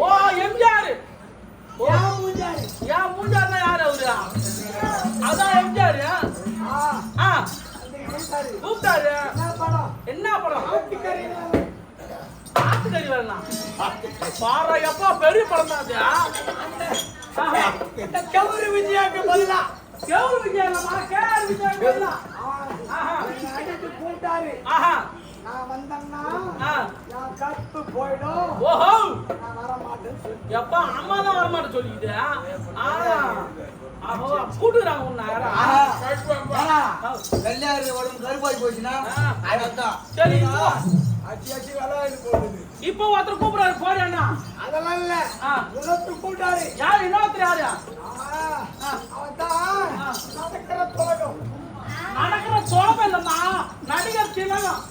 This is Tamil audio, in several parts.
ஓ எம்ஜிஆர் என் மூஞ்சாரு. என் அவரு அதான் எம்ஜிஆர் ஆ, ஆ கூட்டாரு. கூப்பிட்டாரு என்ன படம்? ஆட்டுக்கறி வேணாம் பாரு எப்பா பெரிய படம் தான் அது ஆஹா. கவுரு விஜயாக்கு பதிலா கேவரு விஜயம்மா கேஆர் விஜயம் பதிலா. ஆஹா. அடித்து கூட்டாரு. ஆஹா நான் வந்தேன்னா ஆ. என் போயிடும் ஓஹோ நான் வர எப்பா அம்மா தான் வரமாட்டேன் சொல்லிக்கிட்டு ஆ கூட்டுறாங்க உன்னை வெள்ளையாரு உடம்பு கருப்பாய் போச்சுன்னா அதான் சரி இப்போ அடி அடி போகுது இப்போ ஒருத்தர் கூப்பிடுறாரு போறேன் அண்ணா அதெல்லாம் இல்ல ஆ. கூப்பிட்டாரு இன்னொருத்தர் யாரு நடக்கிற தோடும் நடக்கிற சோகம் இல்லம்மா நடிகர் திலகம்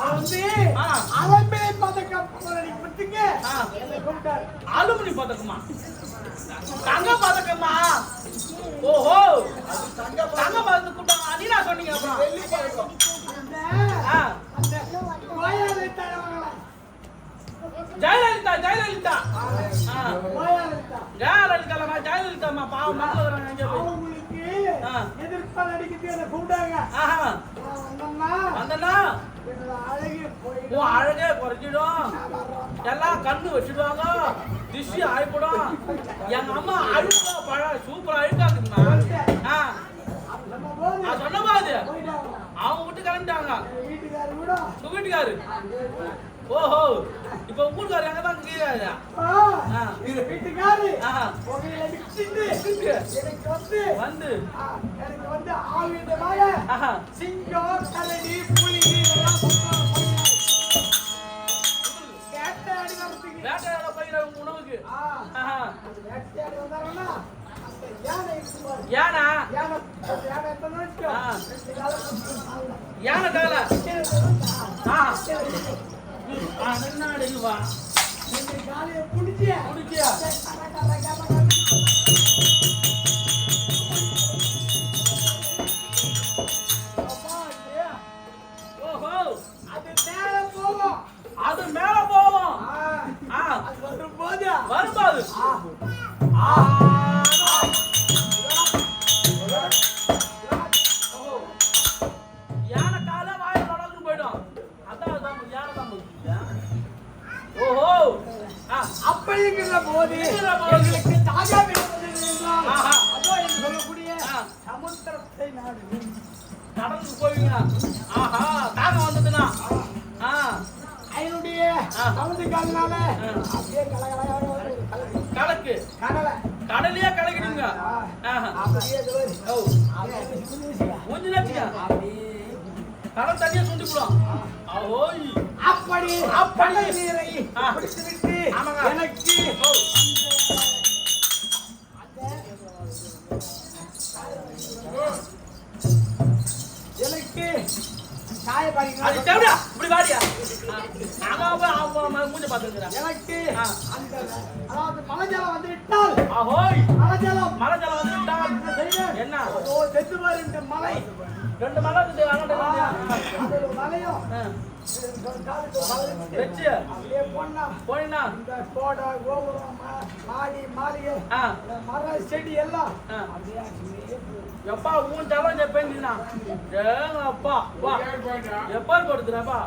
வந்து. அவன்பே பதக்கம் கூப்பிட்டாரு அலுமினி பதக்கமா தங்க பதக்கமா ஓஹோ. தங்க பதக்கம் கூப்பிட்டாங்க நீ நான் சொன்னீங்க அப்புறம். வெள்ளி பதக்கம் ஜெயலலிதா. ஜெயலலிதா ஜெயலலிதாமா ஜெயலலிதாமா பாவம் அவங்களுக்கு. எதிர்ப்பா நடிக்கிறது என்னை கூப்பிட்டாங்க. வந்தனா உன் அழகே குறைஞ்சிடும். எல்லாம் கண்ணு வச்சிடுவாங்க. திஷ்டி ஆயிப்படும். எங்க அம்மா அழுக்கா பழ சூப்பரா போது. நான் சொன்ன மாதிரி. கிளம்பிட்டாங்க வீட்டுக்காரு. ஓஹோ. இப்போ வீட்டுக்காரு. எங்க தான் கீழே. வீட்டுக்காரு வந்து வந்து. எனக்கு வந்து ஆஹா. சிங்கம் கரடி புலி. வேட்டையாடி பயிர உணவுக்கு. வேட்டையாடி அந்த யானை. யானா. காலை பிடிச்சு சாகலாம். யானை கால கடலையே கலக்கிடுங்க. மூஞ்சி நேரத்துக்கு கடல் தண்ணியை ஓய் அப்படி அப்படி. எனக்கு சாய பாருங்க தேவையா இப்படி வாடியா. அவன் அவன் மூஞ்ச பார்த்துருக்குறான் எனக்கு. அந்த அதாவது மலை ஜலம் வந்து விட்டால் ஆஹோய் மலை ஜலம் மலை ஜலம் வந்து விட்டால் என்ன அதோ செத்து பாரு இந்த மலை. ரெண்டு மலை இருக்குது ஒரு மலையும். வச்சு. அப்படியே போனா போயினா இந்த கோடை கோபுரம் மாடி மாளிகை மரம் செடி எல்லாம். அப்படியே. எப்பா உன் ஜலம் செப்பேன்னா ஏங்க வா. எப்பா கொடுத்துறப்பா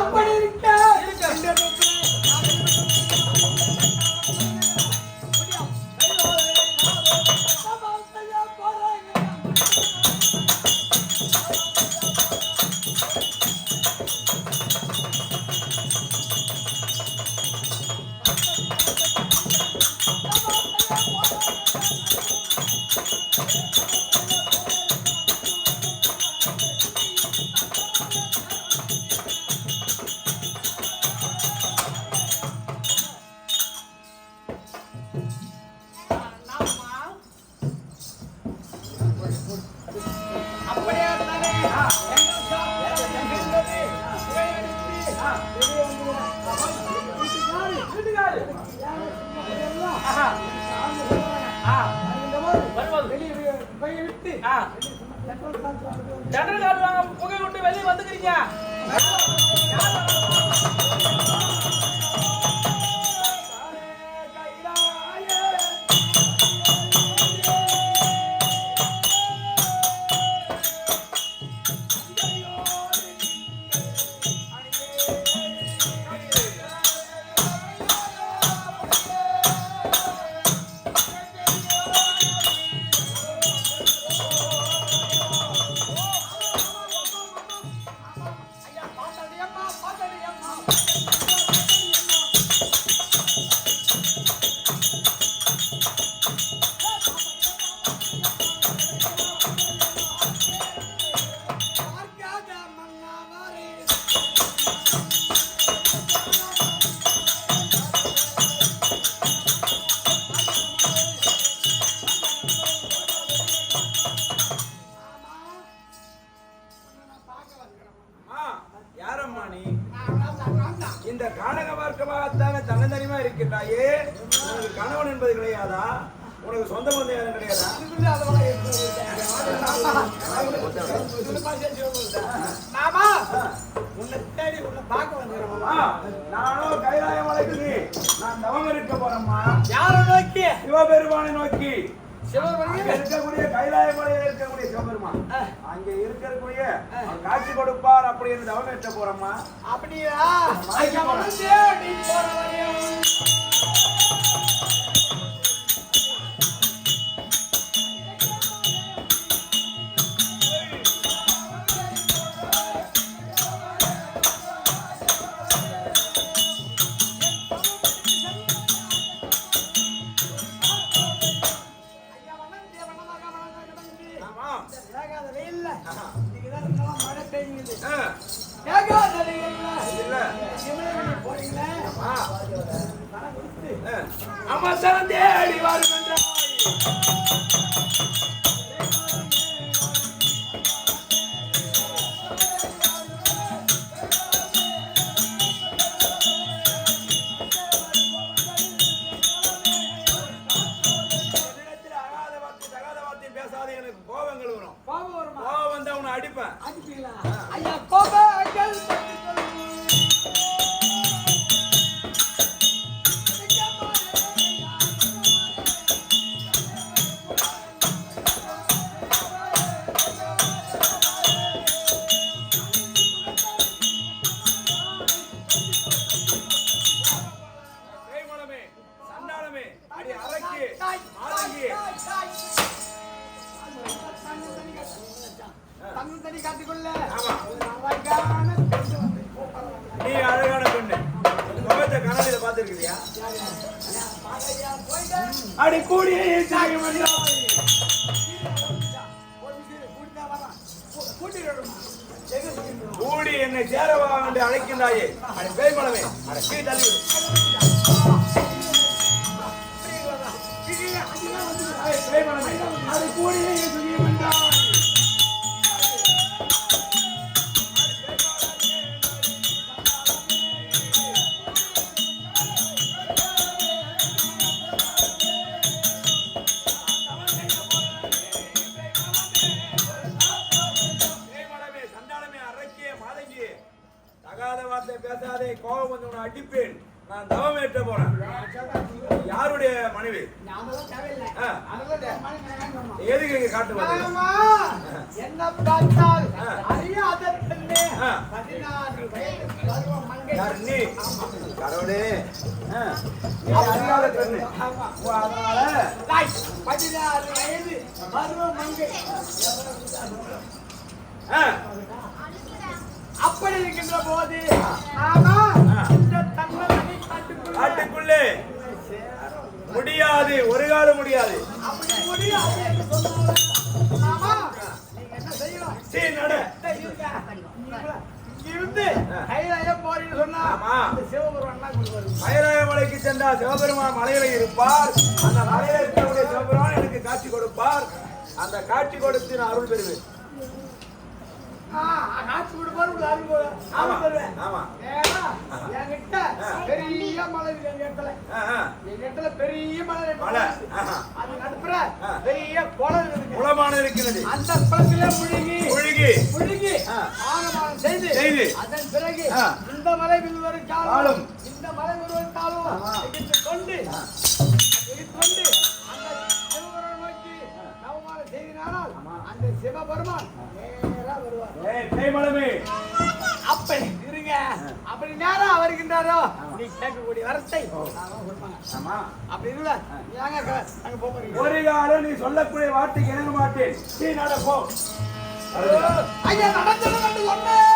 அப்படி இருக்க. தண்டனை காட்டுவாங்க புகை விட்டு வெளியே வந்துக்கிறீங்க. தவம் இருக்க போறம்மா. யார நோக்கி? சிவபெருமானை நோக்கி. இருக்கக்கூடிய கைலாய மலையில இருக்கக்கூடிய சிவபெருமான். அங்க இருக்கக்கூடிய காட்சி கொடுப்பார் அப்படின்னு தவம் எட்ட போறோம்மா. அப்படியா? போறோம் என்னை சேரவா என்று அழைக்கின்றாயே அடை பேய்மனமே அடை கீ தள்ளி பேய்மனமே அதை கூடியே அடிப்பேன் நான் தவம் ஏற்ற போறேன். யாருடைய மனைவி? எதுக்கு நீங்க காட்டு என்ன பார்த்தால் அப்படி இருக்கின்ற போது காட்டுக்குள்ளே முடியாது ஒரு காலம் முடியாது. சரி நட. மலைக்கு சென்றா சிவபெருமான் மலையில இருப்பார். அந்த மலையில இருக்கக்கூடிய சிவபெருமான் எனக்கு காட்சி கொடுப்பார். அந்த காட்சி கொடுத்து நான் அருள் பெறுவேன். பெரிய மலை இடத்துல. இடத்துல பெரிய மலை மலை அது நடுப்புற பெரிய குளம் குளமான இருக்கிறது. அந்த குளத்திலே முழுகி முழுகி. முழுகி ஆனமானம் செய்து செய்து. அதன் பிறகு இந்த மலை வில்வரும் இந்த மலை வில்வரும் காலம் கொண்டு கொண்டு அந்த சிவபெருமான் நோக்கி நவமான செய்தினானால் அந்த சிவபெருமான் அப்படி இருங்க. அப்படி நேரா வருகின்றாரோ? நீ கேட்கக்கூடிய வரத்தை. அப்படி இல்ல. ஒரு காலம் நீ சொல்லக்கூடிய வார்த்தைக்கு இணங்க மாட்டேன். நீ நடப்போ. ஐயா நடந்தது என்று தாத்தத்தி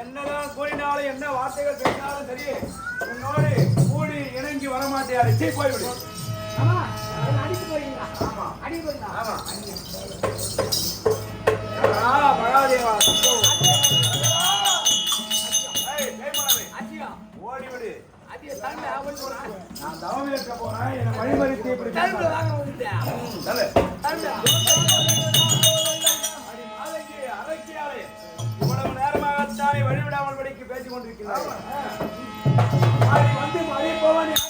என்னதான் கூறினாலும் என்ன வார்த்தைகள் பேசினாலும் சரி உன்னோடு கூடி இணங்கி வரமாட்டியாரு சீ போய்விடு ஆமா ஆமா. ஆ, மகாதேவா ஏய், ஜெயமலமே, ஓடிவிடு நான் தவம் இருக்க போறேன் என்னை வழிமறித்து இப்படி தலை. வழிவிடாமல் படிக்க பேசிக் கொண்டிருக்கிறார் வந்து மழை போவான்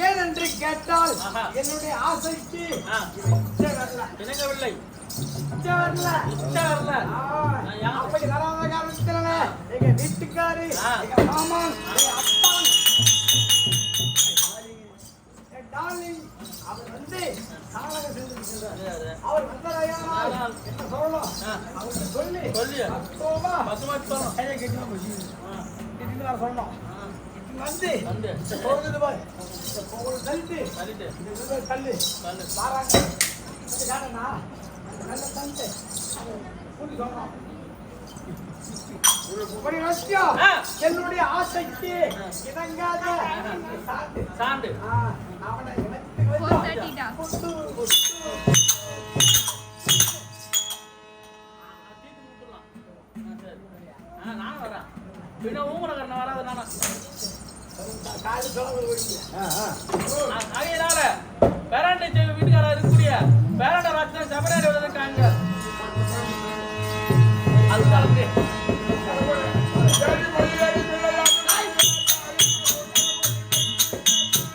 ஏனென்று கேட்டால் என்னுடைய ஆசைக்கு இணங்கவில்லை எங்க வீட்டுக்காரு எங்க மாமன் எங்க அவர் வந்து அவர் வந்ததையானால் ஆனால் என்ன சொல்லணும் ஆ. அவருக்கு சொல்லி சொல்லி பசுமாட்டு சொல்லணும் கையை கட்டி போச்சு சொல்லணும் ஆ, இங்க வந்து சொல்றது பாரு பொங்கல் தள்ளிட்டு சரிட்டு இந்த விதை தள்ளு கல்லு பாராங்க இது காரணா அந்த நல்ல தந்து கூட்டி சொல்லணும் ஒரு விஷயம் ஆ. என்னுடைய ஆசைக்கு இணங்காத சாண்டு அவனை 430 ducks.